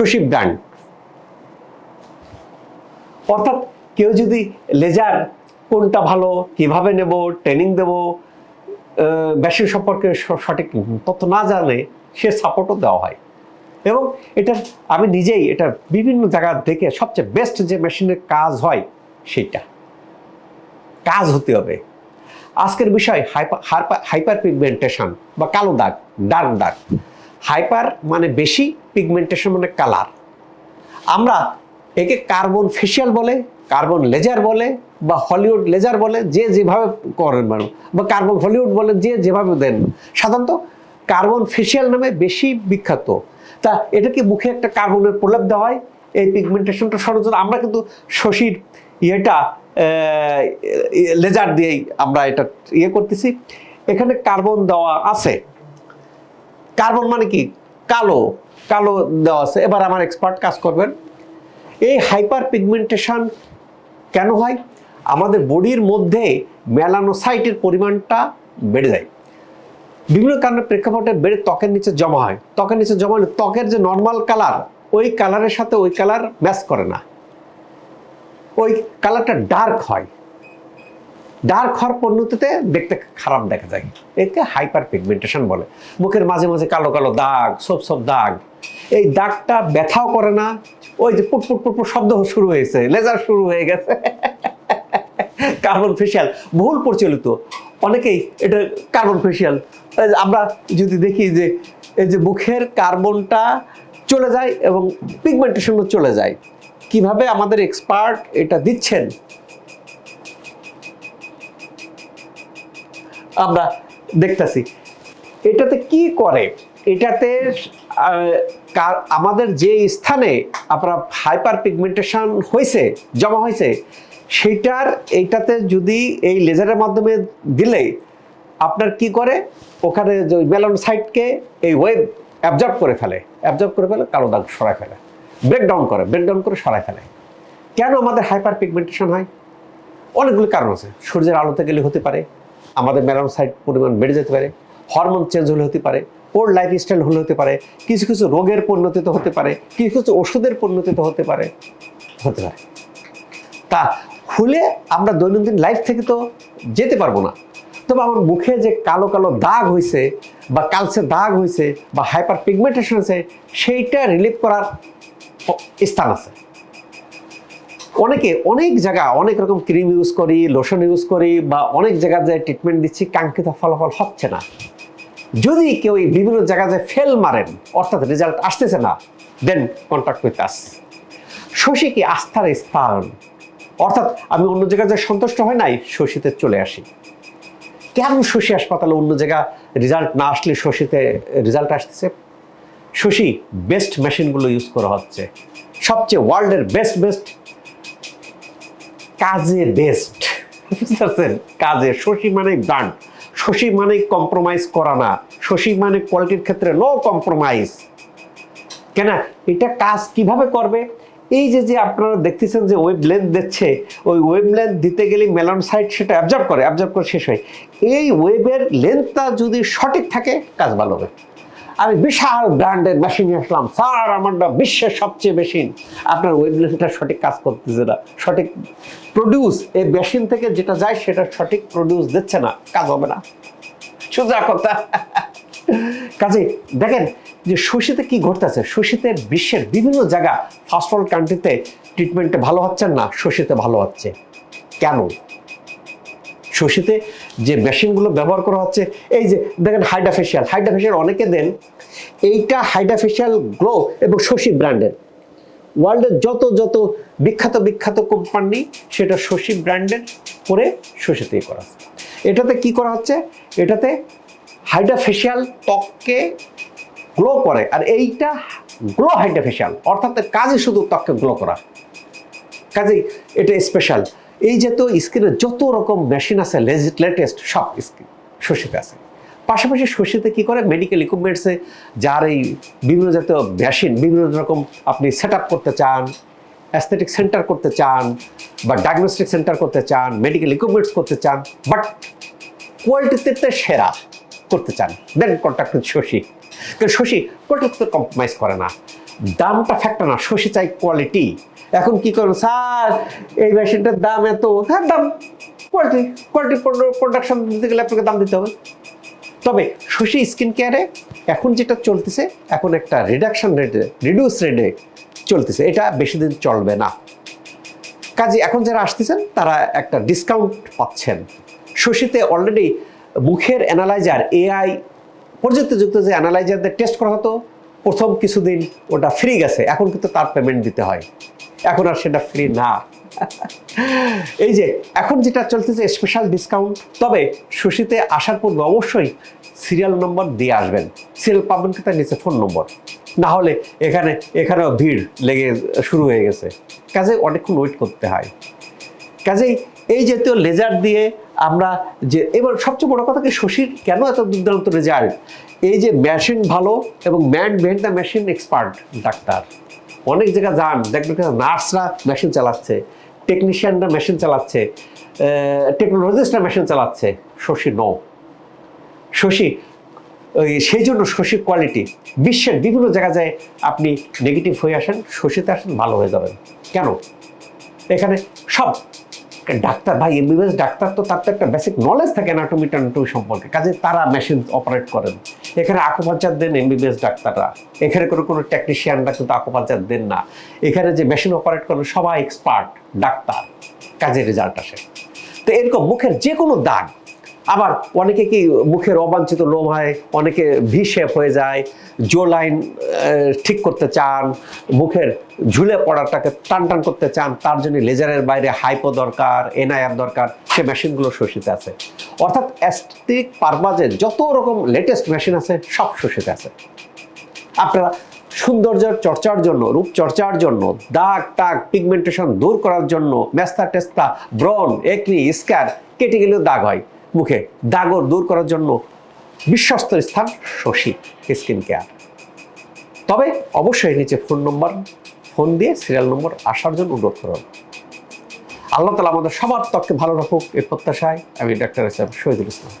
Shashi brand অর্থাৎ কেউ যদি লেজার কোনটা ভালো, কীভাবে নেব ট্রেনিং দেব মেশিন সম্পর্কে সঠিক তথ্য না জানে সে সাপোর্টও দেওয়া হয়। এবং এটা আমি নিজেই এটা বিভিন্ন জায়গা দেখে সবচেয়ে বেস্ট যে মেশিনের কাজ হয় সেটা কাজ হতে হবে। আজকের বিষয় হাইপার হাইপার পিগমেন্টেশন বা কালো দাগ ডার্ক দাগ। হাইপার মানে বেশি পিগমেন্টেশন মানে কালার আমরা একে কার্বন ফেসিয়াল বলে কার্বন লেজার বলে, বা হলিউড লেজার বলে, যে যেভাবে করেন মানুষ বা কার্বন হলিউড বলে, যে যেভাবে দেন। সাধারণত কার্বন ফেশিয়াল নামে বেশি বিখ্যাত। তা এটা কি মুখে একটা কার্বনের প্রলেপ দেওয়া হয়, এই পিগমেন্টেশনটা জন্য আমরা কিন্তু শশীর ইয়েটা লেজার দিয়েই আমরা এটা ইয়ে করতেছি। এখানে কার্বন দেওয়া আছে। কার্বন মানে কি? কালো। কালো দেওয়া আছে। এবার আমার এক্সপার্ট কাজ করবেন। এই হাইপার পিগমেন্টেশন কেন হয়? আমাদের বডির মধ্যে মেলানোসাইটের পরিমাণটা বেড়ে যায়। বিভিন্ন কারণে প্রেক্ষাপটে বেড়ে ত্বকের নিচে জমা হয়। ত্বকের নিচে জমা হলে ত্বকের যে নর্মাল কালার ওই কালারের সাথে ওই কালার ম্যাচ করে না। ওই কালারটা ডার্ক হয়। ডার্ক হওয়ার পরিণতিতে দেখতে খারাপ দেখা যায়। একে হাইপার পিগমেন্টেশন বলে। মুখের মাঝে মাঝে কালো কালো দাগ সব সব দাগ। এই দাগটা ব্যথাও করে না। ওই যে পুট পুট পুট পুট শব্দ শুরু হয়েছে, লেজার শুরু হয়ে গেছে। কার্বন ফেসিয়াল বহুল প্রচলিত। অনেকেই এটা কার্বন ফেসিয়াল আমরা যদি দেখি যে, এই যে মুখের কার্বনটা চলে যায় এবং পিগমেন্টেশনও চলে যায়। কীভাবে আমাদের এক্সপার্ট এটা দিচ্ছেন? আমরা দেখতেছি। এটাতে কি করে? এটাতে আমাদের যে স্থানে আপনার হাইপার পিগমেন্টেশন হয়েছে জমা হয়েছে সেইটার, এইটাতে যদি এই লেজারের মাধ্যমে দিলে আপনার কি করে? ওখানে মেলন সাইটকে এই ওয়েব অ্যাবজর্ব করে ফেলে। অ্যাবজর্ব করে ফেলে, কালো দাগ সরায় ফেলে। ব্রেকডাউন করে ব্রেকডাউন করে সরায় ফেলে। কেন আমাদের হাইপার পিগমেন্টেশন হয়? অনেকগুলো কারণ আছে। সূর্যের আলোতে গেলে হতে পারে আমাদের মেলানোসাইট পরিমাণ বেড়ে যেতে পারে, হরমোন চেঞ্জ হলে হতে পারে, ওর লাইফস্টাইল হলে হতে পারে, কিছু কিছু রোগের পরিণতি তো হতে পারে, কিছু কিছু ওষুধের পরিণতিতে হতে পারে হতে পারে। তা হলে আমরা দৈনন্দিন লাইফ থেকে তো যেতে পারব না। তবে আমার মুখে যে কালো কালো দাগ হয়েছে বা কালচে দাগ হয়েছে বা হাইপার পিগমেন্টেশন আছে, সেইটা রিলিভ করার স্থান আছে। অনেকে অনেক জায়গা অনেক রকম ক্রিম ইউজ করি লোশন ইউজ করি বা অনেক জায়গায় যে ট্রিটমেন্ট দিচ্ছি, কাঙ্ক্ষিত ফলাফল হচ্ছে না। যদি কেউ বিভিন্ন জায়গায় যে ফেল মারেন, অর্থাৎ রেজাল্ট আসতেছে না then contact with us Shashi কি আস্থার স্থান? অর্থাৎ আমি অন্য জায়গায় যে সন্তুষ্ট হয় নাই, শশীতে চলে আসি। কেন শশী হাসপাতালে অন্য জায়গা রেজাল্ট না আসলে শশীতে রেজাল্ট আসতেছে? শশী বেস্ট মেশিনগুলো ইউজ করা হচ্ছে। সবচেয়ে ওয়ার্ল্ডের বেস্ট বেস্ট কাজে বেস্ট বুঝতে পারছেন কাজে, শশী মানে ব্রান্ড শশী মানে কম্প্রোমাইজ করা না, শশী মানে কোয়ালিটির ক্ষেত্রে নো কম্প্রোমাইজ কেন? এটা কাজ কীভাবে করবে? এই যে যে আপনারা দেখতেছেন যে ওয়েব লেন্থ দিচ্ছে, ওই ওয়েব লেন্থ দিতে গেলে মেলন সাইট সেটা অ্যাবজর্ব করে অ্যাবজর্ব করে শেষ হয়। এই ওয়েবের লেন্থটা যদি সঠিক থাকে, কাজ ভালো হবে। আমি বিশাল ব্র্যান্ডের মেশিন আসলাম। স্যার, আমারটা বিশ্বের সবচেয়ে মেশিন আপনার ওয়েব লেন্থটা সঠিক কাজ করতেছে না। সঠিক প্রডিউস এই মেশিন থেকে যেটা যায়, সেটা সঠিক প্রডিউস দিচ্ছে না। কাজ হবে না। সোজা কথা। কাজে দেখেন যে শশীতে কি ঘটতেছে? শশীতে বিশ্বের বিভিন্ন জায়গা ফার্স্ট ওয়ার্ল্ড কান্ট্রিতে ট্রিটমেন্টে ভালো হচ্ছে না? শশীতে ভালো হচ্ছে। কেন? শশীতে যে মেশিনগুলো ব্যবহার করা হচ্ছে, এই যে দেখেন হাইড্রাফেশিয়াল হাইড্রাফেশিয়াল অনেকে দেন, এইটা হাইড্রাফেশিয়াল গ্লো এবং শশী ব্র্যান্ডের। ওয়ার্ল্ডের যত যত বিখ্যাত বিখ্যাত কোম্পানি, সেটা শশী ব্র্যান্ডের করে শশীতেই করা এটাতে কি করা হচ্ছে? এটাতে হাইড্রাফেশিয়াল ত্বককে গ্লো করে, আর এইটা গ্লো হাইড্রাফেশিয়াল অর্থাৎ কাজই শুধু ত্বককে গ্লো করা। কাজেই এটা স্পেশাল এই যে তো স্কিনের যত রকম মেশিন আছে লেটেস্ট সব স্কিন শশীতে আছে। পাশাপাশি শশীতে কি করে? মেডিকেল ইকুইপমেন্টসে যার এই বিভিন্ন জাতীয় মেশিন বিভিন্ন রকম আপনি সেট করতে চান অ্যাস্থেটিক সেন্টার করতে চান বা ডায়াগনস্টিক সেন্টার করতে চান মেডিকেল ইকুইপমেন্টস করতে চান বাট কোয়ালিটিতে সেরা করতে চান দেন কন্ট্যাক্ট উইথ শশী। কারণ শশী কোয়ালিটিতে কম্প্রোমাইজ করে না। দামটা ফ্যাক্টর না, শশী চাই কোয়ালিটি এখন কি করব? স্যার, এই মেশিনটার দাম এত। হ্যাঁ দাম কোয়ালিটি কোয়ালিটি প্রোডাকশন দিতে গেলে আপনাকে দাম দিতে হবে। তবে শশী স্কিন কেয়ারে এখন যেটা চলতেছে, এখন একটা রিডাকশন রেটে রিডিউস রেটে চলতেছে। এটা বেশি দিন চলবে না। কাজে এখন যারা আসতেছেন, তারা একটা ডিসকাউন্ট পাচ্ছেন। শশীতে অলরেডি মুখের অ্যানালাইজার এআই প্রযুক্তিযুক্ত যে অ্যানালাইজারদের টেস্ট করা হতো, প্রথম কিছুদিন ওটা ফ্রি গেছে। এখন কিন্তু তার পেমেন্ট দিতে হয়। এখন আর সেটা ফ্রি না। এই যে, এখন যেটা চলতেছে স্পেশাল ডিসকাউন্ট তবে শশীতে আসার পূর্বে অবশ্যই সিরিয়াল নম্বর দিয়ে আসবেন। সিরিয়াল পাবেন কি তার নিচে ফোন নম্বর না হলে এখানে, এখানেও ভিড় লেগে শুরু হয়ে গেছে। কাজে অনেকক্ষণ ওয়েট করতে হয়। কাজেই এই জাতীয় লেজার দিয়ে আমরা যে, এবার সবচেয়ে বড় কথা কি শশীর কেন এত দুর্দান্ত রেজাল্ট এই যে মেশিন ভালো এবং man behind the machine expert doctor. অনেক জায়গায় যান, দেখবেন নার্সরা মেশিন চালাচ্ছে টেকনিশিয়ানরা মেশিন চালাচ্ছে টেকনোলজিস্টরা মেশিন চালাচ্ছে। শশী ন শশী, ওই সেই জন্য শশীর কোয়ালিটি বিশ্বের বিভিন্ন জায়গা যায় আপনি নেগেটিভ হয়ে আসেন, শশীতে আসেন, ভালো হয়ে যাবেন। কেন? এখানে সব ডাক্তার, ভাই এমবিবিএস ডাক্তার তো তার তো একটা বেসিক নলেজ থাকে অ্যানাটমি ট্যানাটমি সম্পর্কে। কাজে তারা মেশিন অপারেট করেন। এখানে আকুপাঞ্চার দেন এমবিবিএস ডাক্তাররা। এখানে কোনো কোনো টেকনিশিয়ানরা কিন্তু আকুপাঞ্চার দেন না। এখানে যে মেশিন অপারেট করেন সবাই এক্সপার্ট ডাক্তার। কাজে রেজাল্ট আসে। তো এরকম মুখের যে কোনো দাগ আবার অনেকে কি মুখের অবাঞ্ছিত লোম হয়, অনেকে ভি শেপ হয়ে যায় জো লাইন ঠিক করতে চান, মুখের ঝুলে পড়াটাকে টান টান করতে চান, তার জন্য লেজারের বাইরে হাইপো দরকার এনআইআর দরকার, সে মেশিনগুলো শোষিতে আছে। অর্থাৎ অ্যাস্টিক পারপাজে যত রকম লেটেস্ট মেশিন আছে, সব শোষিতে আছে। আপনারা সৌন্দর্যের চর্চার জন্য, রূপ চর্চার জন্য, দাগ টাগ পিগমেন্টেশন দূর করার জন্য, মেস্তা টেস্তা ব্রন একনি স্ক্যার কেটে গেলেও দাগ হয়। মুখে দাগর দূর করার জন্য বিশ্বস্ত স্থান শশী স্কিন কেয়ার। তবে অবশ্যই নিচে ফোন নম্বর, ফোন দিয়ে সিরিয়াল নম্বর আসার জন্য অনুরোধ করুন আল্লাহ তালা আমাদের সবার ত্বককে ভালো রাখুক, এই প্রত্যাশায় আমি ডাক্তার হিসাব শহীদুল ইসলাম।